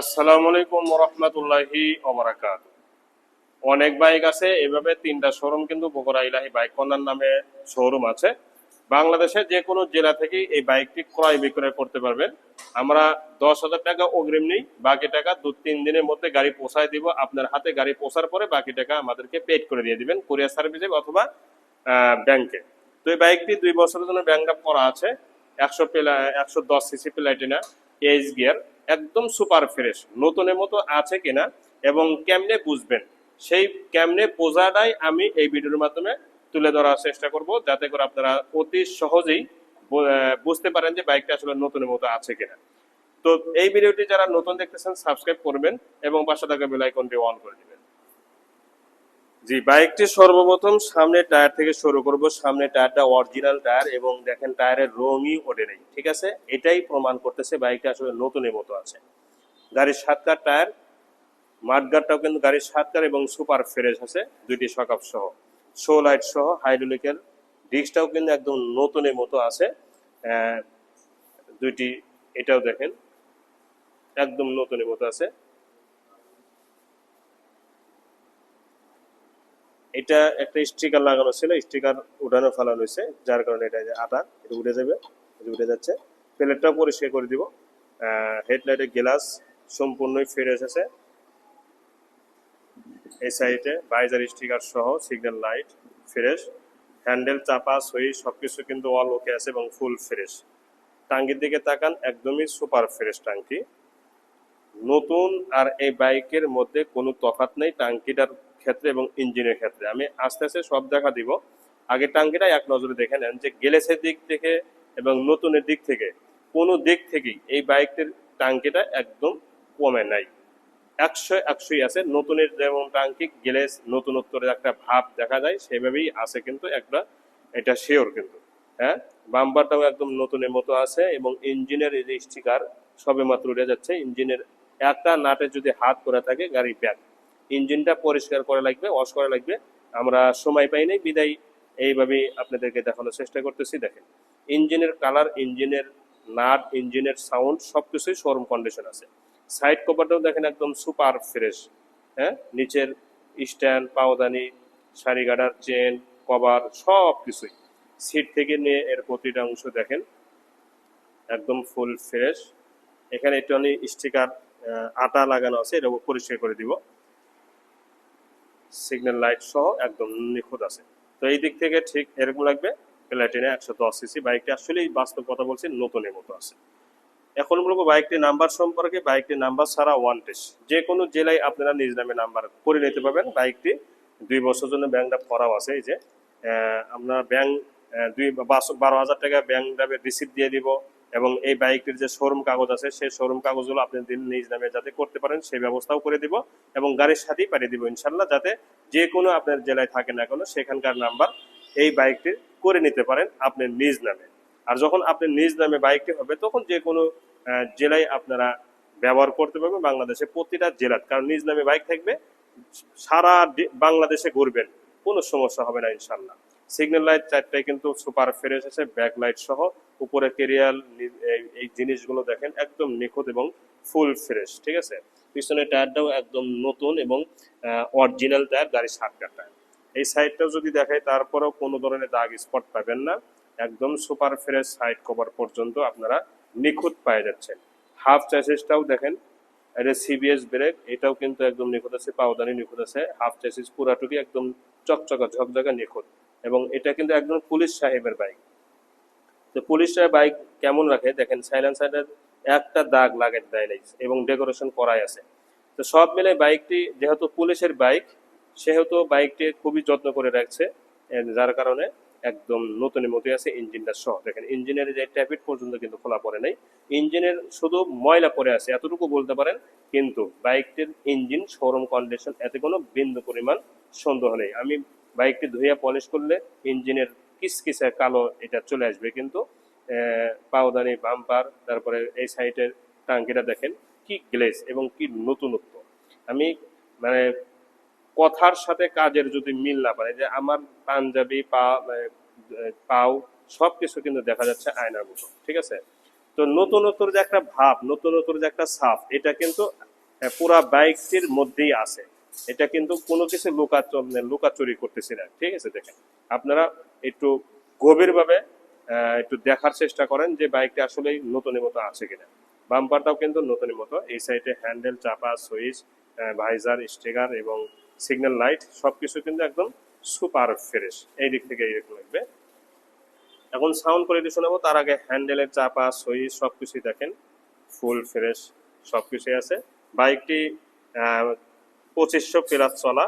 আসসালামু আলাইকুম রহমতুল্লাহি ওবরাকাত। অনেক বাইক আছে, এভাবে তিনটা শোরুম কিন্তু বগুড়া ইলাহি বাইক কর্নার নামে শোরুম আছে। বাংলাদেশে যে কোনো জেলা থেকে এই বাইকটি ক্রয় বিক্রয় করতে পারবেন। আমরা দশ হাজার টাকা অগ্রিম নিই, বাকি টাকা দু তিন দিনের মধ্যে গাড়ি পৌঁছায় দিব। আপনার হাতে গাড়ি পৌঁছার পরে বাকি টাকা আমাদেরকে পেড করে দিয়ে দিবেন কুরিয়ার সার্ভিসে অথবা ব্যাংকে তো এই বাইকটি দুই বছরের জন্য ব্যাংক করা আছে। একশো পেলা একশো দশ সিসি প্লাটিনা এইচ গিয়ার একদম সুপার ফ্রেশ, নতুনের মতো আছে কিনা এবং কেমনে বুঝবেন, সেই কেমনে বোঝাটাই আমি এই ভিডিওর মাধ্যমে তুলে ধরার চেষ্টা করব যাতে করে আপনারা অতি সহজেই বুঝতে পারেন যে বাইকটা আসলে নতুনের মতো আছে কিনা। তো এই ভিডিওটি যারা নতুন দেখতেছেন, সাবস্ক্রাইব করবেন এবং পাশে থাকা বেল আইকনটি অন করে দিবেন। জি, বাইকটি সর্বপ্রথম সামনে টায়ার থেকে শুরু করব। সামনে টায়ারটা অরিজিনাল টায়ার এবং দেখেন টায়ারের রঙই ওঠে নেই, ঠিক আছে? এটাই প্রমাণ করতেছে বাইকটা আসলে নতুনের মতো আছে। গাড়ির সাতকার টায়ার মাঠগারটাও কিন্তু গাড়ির সাতকার এবং সুপার ফ্রেশ আছে, দুইটি সকাপ সহ। শো লাইট সহ, হাইড্রোলিকের ডিস্কটাও কিন্তু একদম নতুনের মতো আছে। দুইটি, এটাও দেখেন, একদম নতুনের মতো আছে। এটা একটা স্টিকার লাগানো ছিল, স্টিকার উঠানো ফেলানো হয়েছে যার কারণে এটা আটা, এটা উঠে যাবে উঠে যাচ্ছে। প্লেটটাও পরিষ্কার করে দিব। হেডলাইটের গ্লাস সম্পূর্ণই ফ্রেশ আছে। এই সাইডে বাইজার স্টিকার সহ সিগন্যাল লাইট ফ্রেশ হ্যান্ডেল চাপা, সই কিছু কিন্তু অল ওকে আছে এবং ফুল ফ্রেশ টাঙ্গির দিকে তাকান, একদমই সুপার ফ্রেশ টাঙ্কি। নতুন আর এই বাইকের মধ্যে কোনো তফাৎ নেই, টাঙ্কিটার ক্ষেত্রে এবং ইঞ্জিনের ক্ষেত্রে। আমি আস্তে আস্তে সব দেখা দিব। আগে টাঙ্কিটা এক নজরে দেখে নেন যে গেলেসের দিক থেকে এবং নতুনের দিক থেকে। কোনো দিক থেকেই এই বাইকটির টাঙ্কিটা একদম কমে নাই। একশো একশোই আছে। নতুনের যেমন টাঙ্কি গেলেস নতুনত্বরের একটা ভাব দেখা যায়, সেভাবেই আছে কিন্তু একটা, এটা শিওর কিন্তু। হ্যাঁ? বাম্পারটাও একদম নতুনের মতো আছে এবং ইঞ্জিনের যে স্টিকার সবে মাত্র উঠে যাচ্ছে। ইঞ্জিনের একটা নাটে যদি হাত করে থাকে, গাড়ি ব্যাগ ইঞ্জিনটা পরিষ্কার করা লাগবে ওয়াশ করা লাগবে। আমরা সময় পাই নাই, বিদায়। এইভাবেই আপনাদেরকে দেখানোর চেষ্টা করতেছি, দেখেন। ইঞ্জিনের কালার ইঞ্জিনের নাট, ইঞ্জিনের সাউন্ড সবকিছুই শোরুম কন্ডিশন আছে। সাইড কভারটাও দেখেন একদম সুপার ফ্রেশ হ্যাঁ? নিচের স্ট্যান্ড পাওদানি শাড়ি গার্ডার চেন কভার সব কিছুই সিট থেকে নিয়ে এর প্রতিটা অংশ দেখেন, একদম ফুল ফ্রেশ এখানে একটু স্টিকার আটা লাগানো আছে এটা পরিষ্কার করে দিব। সিগন্যাল লাইট সহ একদম নিখুঁত আছে। তো এই দিক থেকে ঠিক এরকম লাগবে প্লাটিনা একশো দশ সিসি বাইকটি আসলেই বাস্তব কথা বলছি, নতুনের মতো আছে। এখন বলব বাইকটির নাম্বার সম্পর্কে বাইকটির নাম্বার ছাড়া ওয়ান যে কোনো জেলায় আপনারা নিজ নামে নাম্বার করে নিতে পারবেন। বাইকটি দুই বছর জন্য ব্যাংক ড্রাফ করাও আছে, এই যে আমরা ব্যাংক দুই বারো হাজার টাকা ব্যাংক ড্রাফের রিসিপ্ট দিয়ে দিব। এবং এই বাইকটির যে শোরুম কাগজ আছে, সেই শোরুম কাগজগুলো আপনি নিজ নামে যাতে করতে পারেন, সেই ব্যবস্থাও করে দিব এবং গাড়ির সাথেই পাঠিয়ে দিব ইনশাল্লাহ, যাতে যে কোনো আপনার জেলায় থাকে না কেন, সেখানকার নাম্বার এই বাইকটির করে নিতে পারেন আপনি নিজ নামে। আর যখন আপনি নিজ নামে বাইকটি হবে, তখন যে কোনো জেলায় আপনারা ব্যবহার করতে পারবেন বাংলাদেশে প্রতিটা জেলার। কারণ নিজ নামে বাইক থাকবে, সারা বাংলাদেশে ঘুরবেন, কোনো সমস্যা হবে না ইনশাল্লাহ। সিগন্যাল লাইট চারটায় কিন্তু সুপার ফ্রেশ আছে ব্যাক লাইট সহ। উপরে কেরিয়াল এই জিনিসগুলো দেখেন, একদম নিখুঁত এবং ফুল ফ্রেশ ঠিক আছে? পিছনের টায়ারটাও একদম নতুন এবং অরিজিনাল টায়ার গাড়ির সাতটা টায়ার এই সাইডটাও যদি দেখাই, তারপরেও কোনো ধরনের দাগ স্পট পাবেন না। একদম সুপার ফ্রেশ সাইড কভার পর্যন্ত আপনারা নিখুঁত পেয়ে যাচ্ছেন। হাফ চ্যাসিসটাও দেখেন, এটা সিবিএস ব্রেক এটাও কিন্তু একদম নিখুঁত আছে পাওদানি নিখুঁত আছে। হাফ চ্যাসিস পুরাটুকি একদম চকচকা, ঝকঝকা নিখুঁত। এবং এটা কিন্তু একদম পুলিশ সাহেবের বাইক তো পুলিশ সাহেব বাইক কেমন রাখে? দেখেন সাইলেন্সারের একটা দাগ লাগাই দেয় নাই এবং ডেকোরেশন করাই আছে। তো সব মিলে বাইকটি যেহেতু পুলিশের বাইক সেহেতু বাইকটি খুবই যত্ন করে রাখছে যার কারণে একদম নতুনের মতোই আছে ইঞ্জিনটা সহ। দেখেন ইঞ্জিনের যে ট্যাপিট পর্যন্ত কিন্তু খোলা পড়ে নাই। ইঞ্জিনের শুধু ময়লা পড়ে আছে, এতটুকু বলতে পারেন, কিন্তু বাইকটির ইঞ্জিন শোরুম কন্ডিশন এতে কোনো বিন্দু পরিমাণ সন্দেহ নেই। আমি বাইকটি ধুইয়া পলিশ করলে ইঞ্জিনের কিসকিসে কালো এটা চলে আসবে। কিন্তু পাওদানি, বাম্পার, তারপরে এই সাইডের টাঙ্কিটা দেখেন, কি গ্লেস এবং কি নতুনত্ব। আমি মানে কথার সাথে কাজের যদি মিল না পারে যে আমার পাঞ্জাবি, পা পাও সব কিছু কিন্তু দেখা যাচ্ছে আয়নার মতো, ঠিক আছে? তো নতুনত্বর যে একটা ভাব, নতুনত্বর যে একটা ছাপ, এটা কিন্তু পুরা বাইকটির মধ্যেই আছে। এটা কিন্তু কোনো কিছু লুকা লুকাচুরি করতেছি না, ঠিক আছে? দেখেন, আপনারা একটু গভীরভাবে একটু দেখার চেষ্টা করেন যে বাইকটা আসলে নতুনের মতো আছে কিনা। বাম্পারটাও কিন্তু নতুনের মতো, এই সাইডে হ্যান্ডেল, চাপা, সুইচ ভাইজার, স্টিকার এবং সিগন্যাল লাইট সবকিছু কিন্তু একদম সুপার ফ্রেশ, এই দিক থেকে এইরকম লাগবে। এখন সাউন্ড কোয়ালিটি শোনাবো, তার আগে হ্যান্ডেলের চাপা, সুইচ সবকিছুই দেখেন, ফুল ফ্রেশ সবকিছুই আছে। বাইকটি পঁচিশশো প্লাস চলা,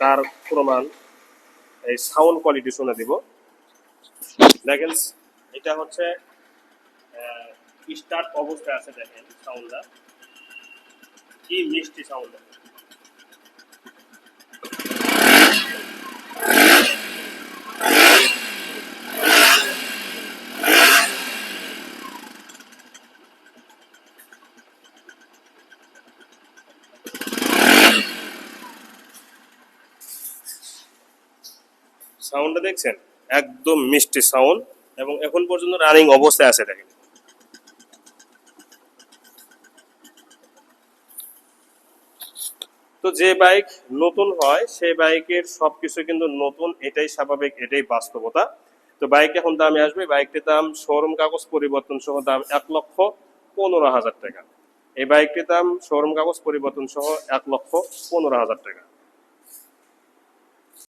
তার প্রমাণ এই সাউন্ড কোয়ালিটি শুনে দিব। দেখেন এটা হচ্ছে স্টার্ট অবস্থায় আছে দেখেন সাউন্ডটা কি মিষ্টি সাউন্ড সাউন্ডটা দেখছেন? একদম মিষ্টি সাউন্ড এবং এখন পর্যন্ত রানিং অবস্থায় আছে দেখেন। তো যে বাইক নতুন হয় সেই বাইকের সবকিছু কিন্তু নতুন, এটাই স্বাভাবিক, এটাই বাস্তবতা। তো বাইক এখন দামে আসবে, বাইকটির দাম শোরুম কাগজ পরিবর্তন সহ দাম এক লক্ষ পনেরো হাজার টাকা। এই বাইকটির দাম শোরুম কাগজ পরিবর্তন সহ এক লক্ষ পনেরো হাজার টাকা।